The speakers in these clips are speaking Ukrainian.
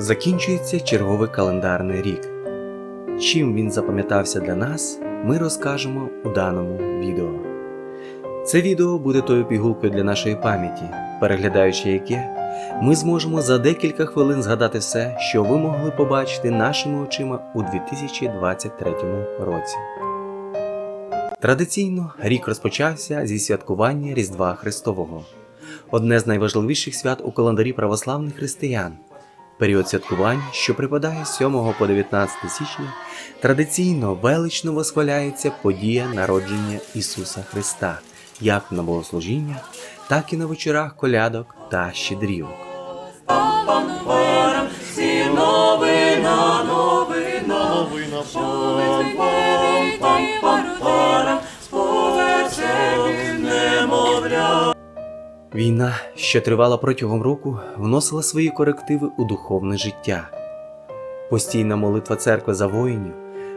Закінчується черговий календарний рік. Чим він запам'ятався для нас, ми розкажемо у даному відео. Це відео буде тою пігулкою для нашої пам'яті, переглядаючи яке, ми зможемо за декілька хвилин згадати все, що ви могли побачити нашими очима у 2023 році. Традиційно рік розпочався зі святкування Різдва Христового, одне з найважливіших свят у календарі православних християн. Період святкувань, що припадає з 7 по 19 січня, традиційно велично восхваляється подія народження Ісуса Христа, як на богослужіннях, так і на вечорах колядок та щедрівок. Війна, що тривала протягом року, вносила свої корективи у духовне життя. Постійна молитва церкви за воїнів,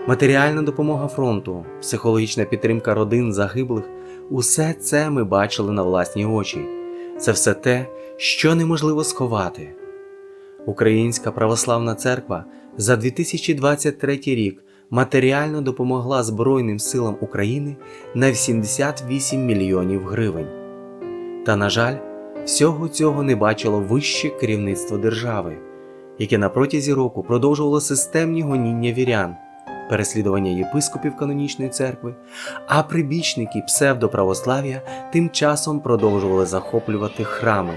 матеріальна допомога фронту, психологічна підтримка родин загиблих усе це ми бачили на власні очі. Це все те, що неможливо сховати. Українська православна церква за 2023 рік матеріально допомогла Збройним силам України на 78 мільйонів гривень. Та, на жаль, всього цього не бачило вище керівництво держави, яке на протязі року продовжувало системні гоніння вірян, переслідування єпископів канонічної церкви, а прибічники псевдоправослав'я тим часом продовжували захоплювати храми,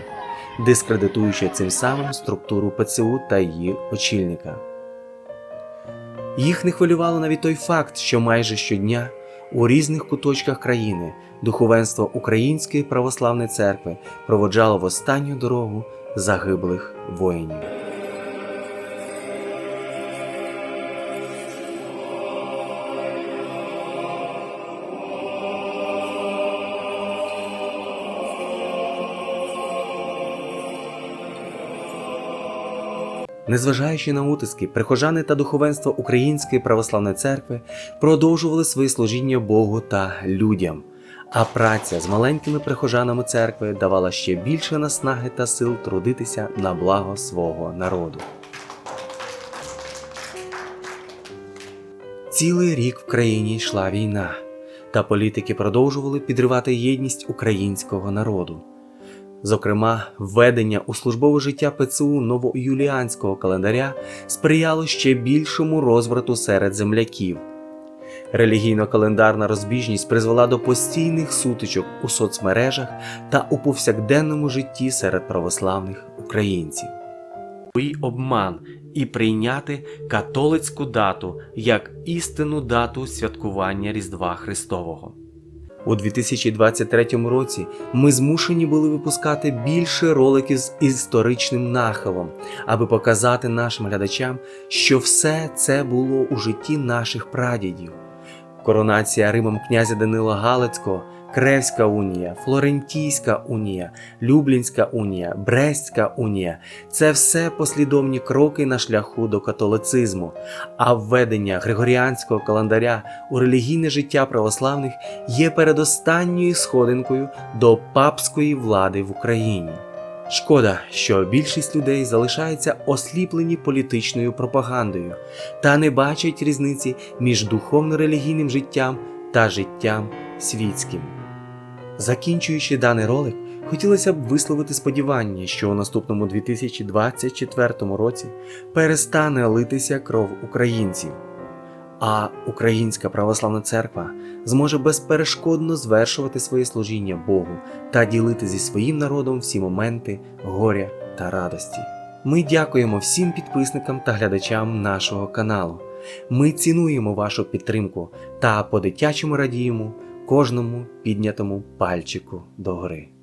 дискредитуючи цим самим структуру ПЦУ та її очільника. Їх не хвилювало навіть той факт, що майже щодня у різних куточках країни духовенство Української православної церкви проводжало в останню дорогу загиблих воїнів. Незважаючи на утиски, прихожани та духовенство Української православної церкви продовжували своє служіння Богу та людям, а праця з маленькими прихожанами церкви давала ще більше наснаги та сил трудитися на благо свого народу. Цілий рік в країні йшла війна, та політики продовжували підривати єдність українського народу. Зокрема, введення у службове життя ПЦУ новоюліанського календаря сприяло ще більшому розврату серед земляків. Релігійно-календарна розбіжність призвела до постійних сутичок у соцмережах та у повсякденному житті серед православних українців. І обман і прийняти католицьку дату як істинну дату святкування Різдва Христового. У 2023 році ми змушені були випускати більше роликів з історичним нахилом, аби показати нашим глядачам, що все це було у житті наших прадідів. Коронація Римом князя Данила Галицького, Кревська унія, Флорентійська унія, Люблінська унія, Брестська унія це все послідовні кроки на шляху до католицизму, а введення григоріанського календаря у релігійне життя православних є передостанньою сходинкою до папської влади в Україні. Шкода, що більшість людей залишаються осліплені політичною пропагандою та не бачать різниці між духовно-релігійним життям та життям світським. Закінчуючи даний ролик, хотілося б висловити сподівання, що у наступному 2024 році перестане литися кров українців, а Українська православна церква зможе безперешкодно звершувати своє служіння Богу та ділити зі своїм народом всі моменти горя та радості. Ми дякуємо всім підписникам та глядачам нашого каналу. Ми цінуємо вашу підтримку та по-дитячому радіємо кожному піднятому пальчику догори.